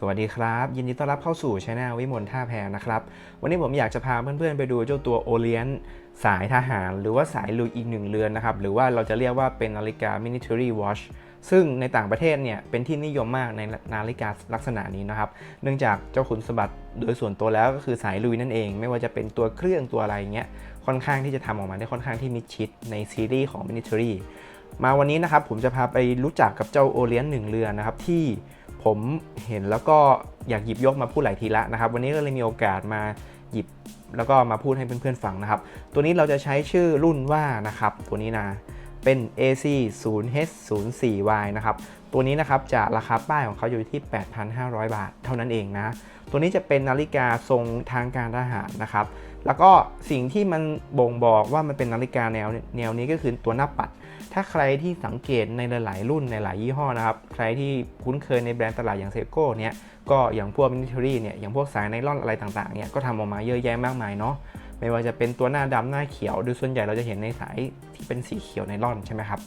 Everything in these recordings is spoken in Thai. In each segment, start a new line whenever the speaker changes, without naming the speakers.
สวัสดีครับ ยินดีต้อนรับเข้าสู่ช anel วิมลท่าแพนะครับ วันนี้ผมอยากจะพาเพื่อนๆไปดูเจ้าตัวโอเลียนสายทหาร หรือว่าสายลุยอีกหนึ่งเรือนนะครับ หรือว่าเราจะเรียกว่าเป็นนาฬิกา military watch ซึ่งในต่างประเทศเนี่ยเป็นที่นิยมมากในนาฬิกาลักษณะนี้นะครับ เนื่องจากเจ้าขุนสมบัติโดยส่วนตัวแล้วก็คือสายลุยนั่นเอง ไม่ว่าจะเป็นตัวเครื่องตัวอะไรเงี้ยค่อนข้างที่จะทำออกมาได้ค่อนข้างที่มิดชิดในซีรีส์ของ military มาวันนี้นะครับผมจะพาไปรู้จักกับเจ้าโอเลียนหนึ่งเรือนนะครับที่ผมเห็นแล้วก็อยากหยิบยกมาพูดหลายทีละนะครับ วันนี้ก็เลยมีโอกาสมาหยิบแล้วก็มาพูดให้เพื่อนๆฟังนะครับ ตัวนี้เราจะใช้ชื่อรุ่นว่านะครับ ตัวนี้นะเป็น AC 0 H 0 4 Y นะครับ ตัวนี้นะครับจะราคาป้ายของเขาอยู่ที่ 8,500 บาท เท่านั้นเองนะ ตัวนี้จะเป็นนาฬิกาทรงทางการทหารนะครับ แล้วก็สิ่งที่มันบ่งบอกว่ามันเป็นนาฬิกาแนวแนวนี้ก็คือตัวหน้าปัด ถ้าใครที่สังเกตในหลาย ๆ รุ่นในหลายยี่ห้อนะครับ ใครที่คุ้นเคยในแบรนด์ตลาดอย่างเซโก้เนี่ย ก็อย่างพวกมินิเทอรี่เนี่ย อย่างพวกสายไนล่อนอะไรต่าง ๆ เนี่ย ก็ทำออกมาเยอะแยะมากมายเนาะ ไม่ว่าจะเป็นตัวหน้าดำหน้าเขียว โดยส่วนใหญ่เราจะเห็นในสายที่เป็นสีเขียวไนล่อนใช่ไหมครับ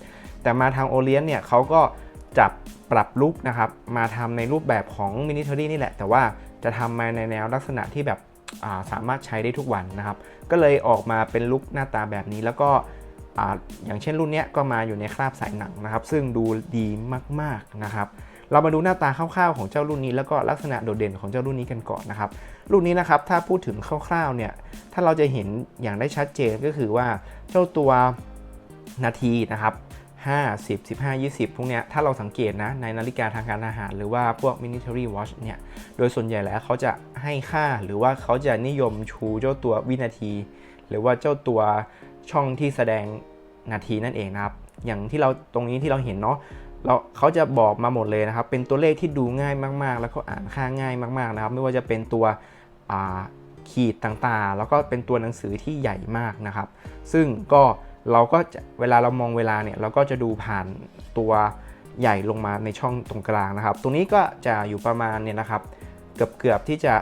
แต่มาทางโอเลียนเนี่ยเขาก็จับปรับลุกนะครับ มาทำในรูปแบบของมินิเทอรี่นี่แหละ แต่ว่าจะทำมาในแนวลักษณะที่แบบาสามารถใช้ได้ทุกวันนะครับ ก็เลยออกมาเป็นลุคหน้าตาแบบนี้แล้วก็ อย่างเช่นรุ่นนี้ก็มาอยู่ในคราบสายหนังนะครับ ซึ่งดูดีมากๆนะครับ เรามาดูหน้าตาคร่าวๆของเจ้ารุ่นนี้แล้วก็ลักษณะโดดเด่นของเจ้ารุ่นนี้กันก่อนนะครับ รุ่นนี้นะครับถ้าพูดถึงคร่าวๆเนี่ยถ้าเราจะเห็นอย่างได้ชัดเจนก็คือว่าเจ้าตัวนาทีนะครับ50 15 20 พวกเนี้ยถ้าเราสังเกตนะในนาฬิกาทางการทหาร หรือว่าพวก military watch เนี่ยโดยส่วนใหญ่แล้วเขาจะให้ค่าหรือว่าเขาจะนิยมชูเจ้าตัววินาที หรือว่าเจ้าตัวช่องที่แสดง นาทีนั่นเองนะครับ อย่างที่เราตรงนี้ที่เราเห็นเนาะเราเขาจะบอกมาหมดเลยนะครับ เป็นตัวเลขที่ดูง่ายมากๆ แล้วก็อ่านค่าง่ายมากๆนะครับ ไม่ว่าจะเป็นตัวขีดต่างๆ แล้วก็เป็นตัวหนังสือที่ใหญ่มากนะครับ ซึ่งก็เราก็เวลาเรามองเวลาเนี่ยเราก็จะดูผ่านตัวใหญ่ลงมาในช่องตรงกลางนะครับ ตรงนี้ก็จะอยู่ประมาณเนี่ยนะครับ เกือบเกือบๆที่จะ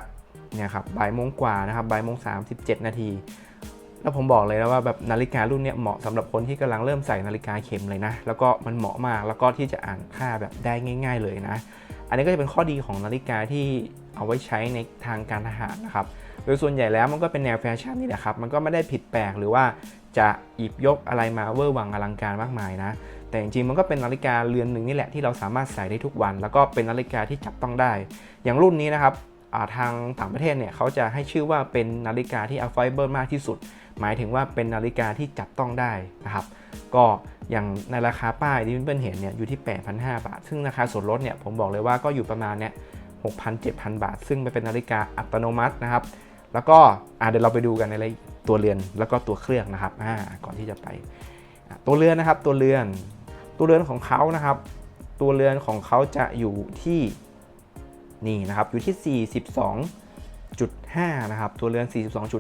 เนี่ยครับบ่ายโมงกว่านะครับบ่ายโมงสามสิบเจ็ดนาที แล้วผมบอกเลยนะว่าแบบนาฬิการุ่นเนี้ยเหมาะสำหรับคนที่กำลังเริ่มใส่นาฬิกาเข็มเลยนะ แล้วก็มันเหมาะมากแล้วก็ที่จะอ่านค่าแบบได้ง่าย ๆ เลยนะ อันนี้ก็จะเป็นข้อดีของนาฬิกาที่เอาไว้ใช้ในทางการทหารนะครับ โดยส่วนใหญ่แล้วมันก็เป็นแนวแฟชั่นนี่แหละครับ มันก็ไม่ได้ผิดแปลกหรือว่าจะหยิบยกอะไรมาเวอร์วังอลังการมากมายนะ แต่จริงๆมันก็เป็นนาฬิกาเรือนหนึ่งนี่แหละที่เราสามารถใส่ได้ทุกวัน แล้วก็เป็นนาฬิกาที่จับต้องได้ อย่างรุ่นนี้นะครับทางต่างประเทศเนี่ยเขาจะให้ชื่อว่าเป็นนาฬิกาที่ affordable มากที่สุด หมายถึงว่าเป็นนาฬิกาที่จับต้องได้นะครับ ก็อย่างในราคาป้ายที่เพื่อนๆเห็นเนี่ยอยู่ที่ 8,500 บาท ซึ่งราคาส่วนลดเนี่ยผมบอกเลยว่าก็อยู่ประมาณเนี่ย6,000-7,000 บาท ซึ่งมันเป็นนาฬิกาอัตโนมัตินะครับ แล้วก็อะเดี๋ยวเราไปดูกันในรายตัวเรือนแล้วก็ตัวเครื่องนะครับอ่าก่อนที่จะไป ตัวเรือนนะครับตัวเรือน ตัวเรือนของเขานะครับ ตัวเรือนของเขาจะอยู่ที่นี่นะครับอยู่ที่ 42 42.5 นะครับ ตัวเรือน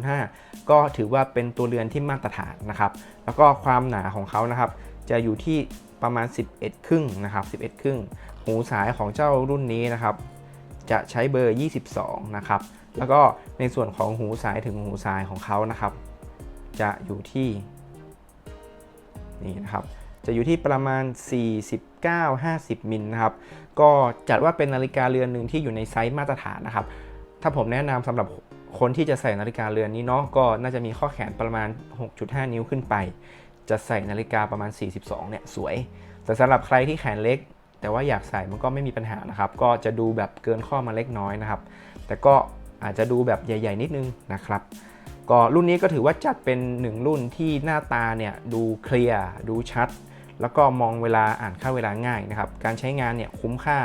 42.5 ก็ถือว่าเป็นตัวเรือนที่มาตรฐานนะครับ แล้วก็ความหนาของเขานะครับ จะอยู่ที่ประมาณ 11 ครึ่งนะครับ 11 ครึ่ง หูสายของเจ้ารุ่นนี้นะครับ จะใช้เบอร์ 22 นะครับ แล้วก็ในส่วนของหูสายถึงหูสายของเขานะครับ จะอยู่ที่นี่นะครับ จะอยู่ที่ประมาณ 49-50 มิลนะครับ ก็จัดว่าเป็นนาฬิกาเรือนหนึ่งที่อยู่ในไซส์มาตรฐานนะครับ ถ้าผมแนะนำสำหรับคนที่จะใส่นาฬิกาเรือนนี้เนาะก็น่าจะมีข้อแขนประมาณ 6.5 นิ้วขึ้นไป จะใส่นาฬิกาประมาณ 42 เนี่ยสวย แต่สำหรับใครที่แขนเล็ก แต่ว่าอยากใส่มันก็ไม่มีปัญหานะครับ ก็จะดูแบบเกินข้อมาเล็กน้อยนะครับ แต่ก็อาจจะดูแบบใหญ่ ๆ นิดนึงนะครับ ก็รุ่นนี้ก็ถือว่าจัดเป็นหนึ่งรุ่นที่หน้าตาเนี่ยดูเคลียร์ดูชัด แล้วก็มองเวลาอ่านค่าเวลาง่ายนะครับ การใช้งานเนี่ยคุ้มค่า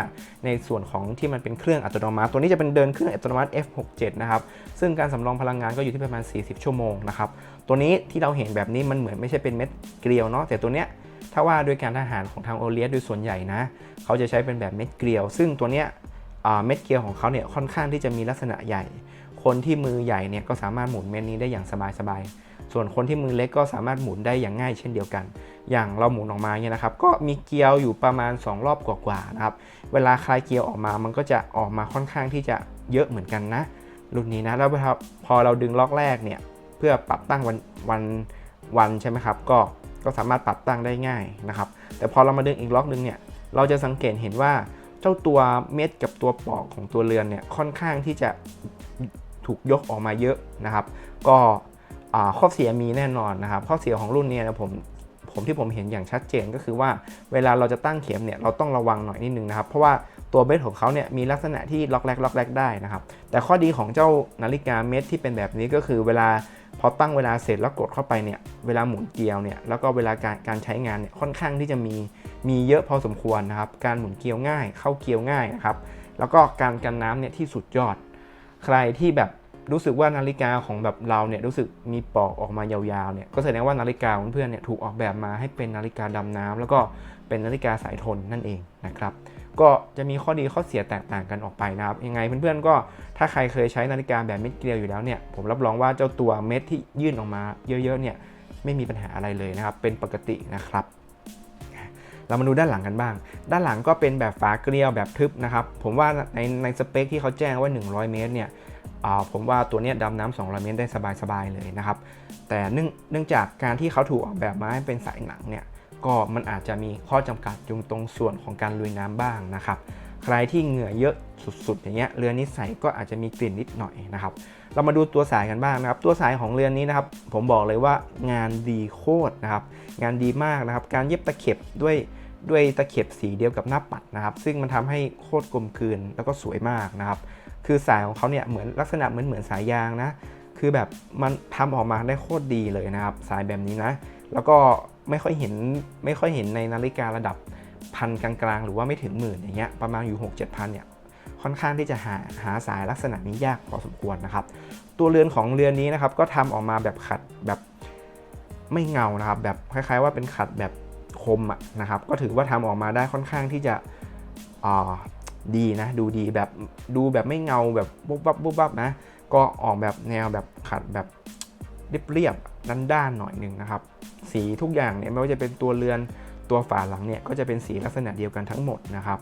ในส่วนของที่มันเป็นเครื่องอัตโนมัติ ตัวนี้จะเป็นเดินเครื่องอัตโนมัติ F67 นะครับ ซึ่งการสำรองพลังงานก็อยู่ที่ประมาณ 40 ชั่วโมงนะครับ ตัวนี้ที่เราเห็นแบบนี้มันเหมือนไม่ใช่เป็นเม็ดเกลียวเนาะ แต่ตัวเนี้ยถ้าว่าโดยการทหารของทางโอเลียสโดยส่วนใหญ่นะ เขาจะใช้เป็นแบบเม็ดเกลียว ซึ่งตัวเนี้ยเม็ดเกลียวของเขาเนี่ยค่อนข้างที่จะมีลักษณะใหญ่ คนที่มือใหญ่เนี่ยก็สามารถหมุนเม็ดนี้ได้อย่างสบายๆ ส่วนคนที่มือเล็กก็สามารถหมุนได้อย่างง่ายเช่นเดียวกัน อย่างเราหมุนออกมาเนี่ยนะครับ ก็มีเกลียวอยู่ประมาณ 2 รอบกว่าๆนะครับ เวลาคลายเกลียวออกมา มันก็จะออกมาค่อนข้างที่จะเยอะเหมือนกันนะ รุ่นนี้นะ แล้วพอเราดึงล็อกแรกเนี่ย เพื่อปรับตั้งวันวันวันใช่ไหมครับ ก็ ก็สามารถปรับตั้งได้ง่ายนะครับ แต่พอเรามาดึงอีกล็อกนึงเนี่ย เราจะสังเกตเห็นว่าเจ้าตัวเม็ดกับตัวปอกของตัวเรือนเนี่ย ค่อนข้างที่จะถูกยกออกมาเยอะนะครับ ก็ ข้อเสียมีแน่นอนนะครับ ข้อเสียของรุ่นนี้นะผมผมที่ผมเห็นอย่างชัดเจนก็คือว่าเวลาเราจะตั้งเข็มเนี่ยเราต้องระวังหน่อยนิดนึงนะครับ เพราะว่าตัวเม็ดของเขาเนี่ยมีลักษณะที่ล็อกแรกล็อกแรกได้นะครับ แต่ข้อดีของเจ้านาฬิกาเม็ดที่เป็นแบบนี้ก็คือเวลาพอตั้งเวลาเสร็จแล้วกดเข้าไปเนี่ยเวลาหมุนเกลียวเนี่ยแล้วก็เวลาการการใช้งานเนี่ยค่อนข้างที่จะมีมีเยอะพอสมควรนะครับ การหมุนเกลียวง่าย เข้าเกลียวง่ายนะครับแล้วก็การกันน้ำเนี่ยที่สุดยอด ใครที่แบบ รู้สึกว่านาฬิกาของแบบเราเนี่ยรู้สึกมีปลอกออกมายาวๆเนี่ยก็แสดงว่านาฬิกาของเพื่อนเนี่ยถูกออกแบบมาให้เป็นนาฬิกาดำน้ำแล้วก็เป็นนาฬิกาสายทนนั่นเองนะครับก็จะมีข้อดีข้อเสียแตกต่างกันออกไปนะครับยังไงเพื่อนๆก็ถ้าใครเคยใช้นาฬิกาแบบเม็ดเกลียวอยู่แล้วเนี่ยผมรับรองว่าเจ้าตัวเม็ดที่ยื่นออกมาเยอะๆเนี่ยไม่มีปัญหาอะไรเลยนะครับเป็นปกตินะครับเรามาดูด้านหลังกันบ้าง ด้านหลังก็เป็นแบบฝาเกลียวแบบทึบนะครับ ผมว่าในในสเปคที่เขาแจ้งว่า 100 เมตรเนี่ย ผมว่าตัวเนี้ยดำน้ำ200 เมตรได้สบายๆเลยนะครับ แต่เนื่องเนื่องจากการที่เขาถูกออกแบบมาให้เป็นสายหนังเนี่ยก็มันอาจจะมีข้อจำกัดยู่ตรงส่วนของการลุยน้ำบ้างนะครับ ใครที่เหงื่อเยอะสุดๆอย่างเงี้ยเรือนนี้ใส่ก็อาจจะมีกลิ่นนิดหน่อยนะครับ เรามาดูตัวสายกันบ้างนะครับ ตัวสายของเรือนนี้นะครับ ผมบอกเลยว่างานดีโคตรนะครับ งานดีมากนะครับ การเย็บตะเข็บด้วยด้วยตะเข็บสีเดียวกับหน้าปัดนะครับ ซึ่งมันทำให้โคตรกลมกลืนแล้วก็สวยมากนะครับ คือสายของเขาเนี่ยเหมือนลักษณะเหมือนเหมือนสายยางนะ คือแบบมันทำออกมาได้โคตรดีเลยนะครับ สายแบบนี้นะ แล้วก็ไม่ค่อยเห็นไม่ค่อยเห็นในนาฬิการะดับพันกลางๆ หรือว่าไม่ถึงหมื่นอย่างเงี้ยประมาณอยู่ 6 7พันเนี่ยค่อนข้างที่จะหาหาสายลักษณะนี้ยากพอสมควรนะครับ ตัวเรือนของเรือนนี้นะครับก็ทำออกมาแบบขัดแบบไม่เงานะครับ แบบคล้ายๆ ว่าเป็นขัดแบบคมนะครับ ก็ถือว่าทำออกมาได้ค่อนข้างที่จะ ดีนะ ดูดีแบบดูแบบไม่เงาแบบบุบบับบุบบับนะ ก็ออกแบบแนวแบบขัดแบบเรียบๆด้านๆหน่อยหนึ่งนะครับ สีทุกอย่างเนี่ยไม่ว่าจะเป็นตัวเรือนตัวฝาหลังเนี่ยก็จะเป็นสีลักษณะเดียวกันทั้งหมดนะครับ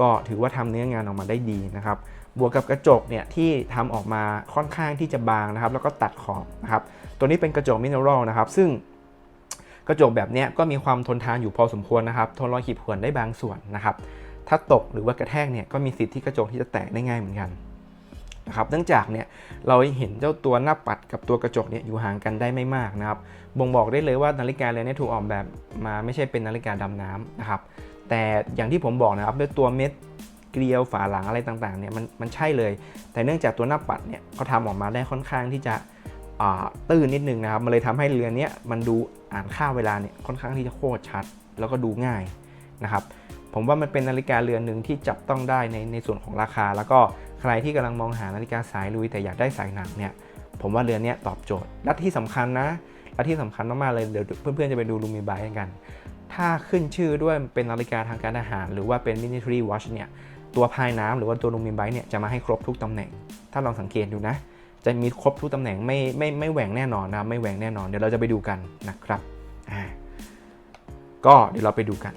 ก็ถือว่าทำเนื้องานออกมาได้ดีนะครับ บวกกับกระจกเนี่ยที่ทำออกมาค่อนข้างที่จะบางนะครับ แล้วก็ตัดขอบนะครับ ตัวนี้เป็นกระจกมินเนอรัลนะครับ ซึ่งกระจกแบบเนี้ยก็มีความทนทานอยู่พอสมควรนะครับ ทนรอยขีดข่วนได้บางส่วนนะครับ ถ้าตกหรือว่ากระแทกเนี่ยก็มีสิทธิ์ที่กระจกที่จะแตกได้ง่ายเหมือนกันนะครับเนื่องจากเนี่ยเราเห็นเจ้าตัวหน้าปัดกับตัวกระจกเนี่ยอยู่ห่างกันได้ไม่มากนะครับบ่งบอกได้เลยว่านาฬิกาเรือนนี้ถูกออกแบบมาไม่ใช่เป็นนาฬิกาดำน้ำนะครับแต่อย่างที่ผมบอกนะครับด้วยตัวเม็ดเกลียวฝาหลังอะไรต่างๆเนี่ยมันมันใช่เลย แต่เนื่องจากตัวหน้าปัดเนี่ยเขาทำออกมาได้ค่อนข้างที่จะตื้นนิดนึงนะครับมันเลยทำให้เรือนนี้มันดูอ่านค่าเวลาเนี่ยค่อนข้างที่จะโคตรชัด แล้วก็ดูง่ายนะครับ ผมว่ามันเป็นนาฬิกาเรือนหนึ่งที่จับต้องได้ในในส่วนของราคา แล้วก็ใครที่กำลังมองหานาฬิกาสายลุยแต่อยากได้สายหนักเนี่ยผมว่าเรือนนี้ตอบโจทย์ และที่สำคัญนะ และที่สำคัญมากๆเลยเดี๋ยวเพื่อนๆจะไปดูลูมิบายกัน ถ้าขึ้นชื่อด้วยเป็นนาฬิกาทางการทหาร หรือว่าเป็น military watch เนี่ยตัวพายน้ำหรือว่าตัวลูมิบายเนี่ยจะมาให้ครบทุกตำแหน่ง ถ้าลองสังเกตดูนะ จะมีครบทุกตำแหน่งไม่ไม่ไม่แหว่งแน่นอนนะไม่แหว่งแน่นอนเดี๋ยวเราจะไปดูกันนะครับอ่าก็เดี๋ยวเราไปดูกัน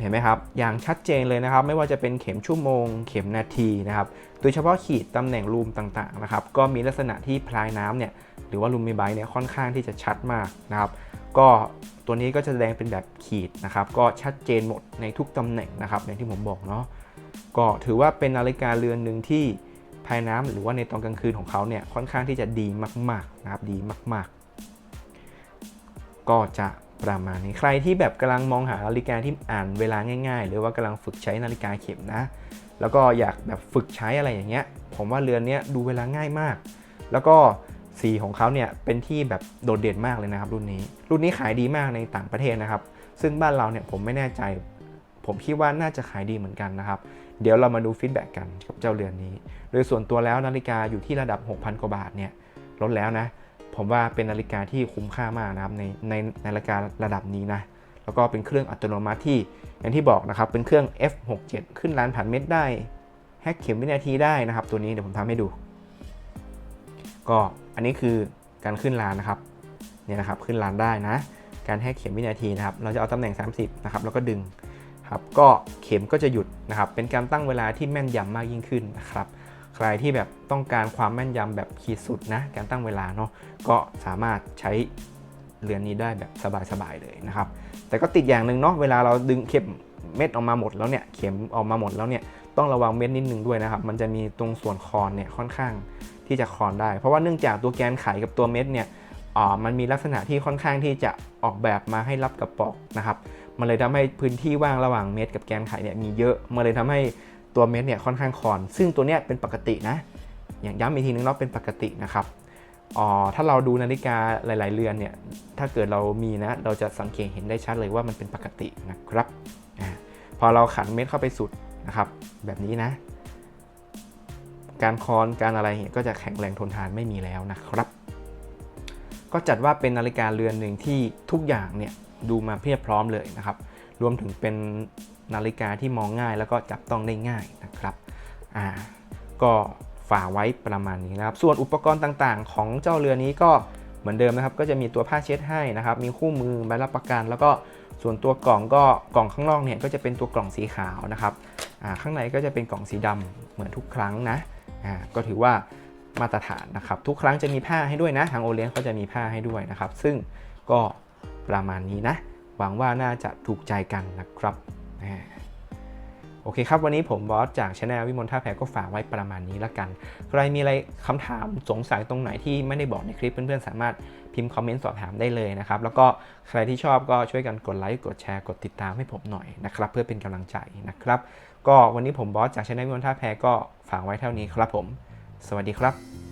เห็นไหมครับ อย่างชัดเจนเลยนะครับ ไม่ว่าจะเป็นเข็มชั่วโมง เข็มนาทีนะครับ โดยเฉพาะขีดตำแหน่งรูมต่างๆนะครับ ก็มีลักษณะที่พลายน้ำเนี่ย หรือว่าลูมิไบเนี่ยค่อนข้างที่จะชัดมากนะครับ ก็ตัวนี้ก็จะแสดงเป็นแบบขีดนะครับ ก็ชัดเจนหมดในทุกตำแหน่งนะครับ อย่างที่ผมบอกเนาะ ก็ถือว่าเป็นนาฬิกาเรือนหนึ่งที่ภายน้ำหรือว่าในตอนกลางคืนของเขาเนี่ยค่อนข้างที่จะดีมากๆนะครับ ดีมากๆ ก็จะ ประมาณนี้ใครที่แบบกำลังมองหานาฬิกาที่อ่านเวลาง่าย ๆ หรือว่ากำลังฝึกใช้นาฬิกาเข็มนะ แล้วก็อยากแบบฝึกใช้อะไรอย่างเงี้ย ผมว่าเรือนนี้ดูเวลาง่ายมาก แล้วก็สีของเขาเนี่ยเป็นที่แบบโดดเด่นมากเลยนะครับ รุ่นนี้ รุ่นนี้ขายดีมากในต่างประเทศนะครับ ซึ่งบ้านเราเนี่ยผมไม่แน่ใจ ผมคิดว่าน่าจะขายดีเหมือนกันนะครับ เดี๋ยวเรามาดูฟีดแบ็กกันกับเจ้าเรือนนี้ โดยส่วนตัวแล้วนาฬิกาอยู่ที่ระดับ 6,000 กว่าบาทเนี่ยลดแล้วนะ ผมว่าเป็นนาฬิกาที่คุ้มค่ามากนะครับในในในนาฬิการะดับนี้นะแล้วก็เป็นเครื่องอัตโนมัติที่อย่างที่บอกนะครับเป็นเครื่อง F67 ขึ้นล้านผ่านเม็ดได้แฮกเข็มวินาทีได้นะครับตัวนี้เดี๋ยวผมทำให้ดู ก็อันนี้คือการขึ้นลานนะครับเนี่ยนะครับขึ้นลานได้นะ การแฮกเข็มวินาทีนะครับเราจะเอาตำแหน่ง 30นะครับแล้วก็ดึงครับก็เข็มก็จะหยุดนะครับเป็นการตั้งเวลาที่แม่นยำมากยิ่งขึ้นนะครับ ใครที่แบบต้องการความแม่นยำแบบขีดสุดนะการตั้งเวลาเนาะก็สามารถใช้เรือนนี้ได้แบบสบายๆเลยนะครับ แต่ก็ติดอย่างหนึ่งเนาะเวลาเราดึงเข็มเม็ดออกมาหมดแล้วเนี่ยเข็มออกมาหมดแล้วเนี่ยต้องระวังเม็ดนิดนึงด้วยนะครับ มันจะมีตรงส่วนคอนเนี่ยค่อนข้างที่จะคอนได้ เพราะว่าเนื่องจากตัวแกนไขกับตัวเม็ดเนี่ยอ่ามันมีลักษณะที่ค่อนข้างที่จะออกแบบมาให้รับกับปอกนะครับ มันเลยทำให้พื้นที่ว่างระหว่างเม็ดกับแกนไขเนี่ยมีเยอะ มันเลยทำให้ ตัวเม็ดเนี่ยค่อนข้างคอน ซึ่งตัวเนี้ยเป็นปกตินะ อย่างย้ำอีกทีนึงเนาะเป็นปกตินะครับอ๋อถ้าเราดูนาฬิกาหลาย ๆ เรือนเนี่ย ถ้าเกิดเรามีนะ เราจะสังเกตเห็นได้ชัดเลยว่ามันเป็นปกตินะครับอาพอเราขันเม็ดเข้าไปสุดนะครับ แบบนี้นะ การคอนการอะไรเนี่ยก็จะแข็งแรงทนทานไม่มีแล้วนะครับ ก็จัดว่าเป็นนาฬิกาเรือนหนึ่งที่ทุกอย่างเนี่ยดูมาเพียบพร้อมเลยนะครับ รวมถึงเป็น นาฬิกาที่มองง่ายแล้วก็จับต้องได้ง่ายนะครับอ่าก็ฝากไว้ประมาณนี้นะครับ ส่วนอุปกรณ์ต่างๆ ของเจ้าเรือนี้ก็เหมือนเดิมนะครับ ก็จะมีตัวผ้าเช็ดให้นะครับ มีคู่มือใบรับประกัน แล้วก็ส่วนตัวกล่องก็กล่องข้างนอกเนี่ยก็จะเป็นตัวกล่องสีขาวนะครับอ่าข้างในก็จะเป็นกล่องสีดำเหมือนทุกครั้งนะอ่าก็ถือว่ามาตรฐานนะครับ ทุกครั้งจะมีผ้าให้ด้วยนะทางโอเลียนเขาจะมีผ้าให้ด้วยนะครับ ซึ่งก็ประมาณนี้นะหวังว่าน่าจะถูกใจกันนะครับ โอเคครับ วันนี้ผมบอสจากช anel วิมลท่าแพก็ฝากไว้ประมาณนี้ละกัน ใครมีอะไรคำถามสงสัยตรงไหนที่ไม่ได้บอกในคลิปเพื่อนๆ สามารถพิมพ์คอมเมนต์สอบถามได้เลยนะครับ แล้วก็ใครที่ชอบก็ช่วยกันกดไลค์กดแชร์กดติดตามให้ผมหน่อยนะครับ เพื่อเป็นกำลังใจนะครับ ก็วันนี้ผมบอสจากช anel วิมลท่าแพก็ฝากไว้เท่านี้ครับผม สวัสดีครับ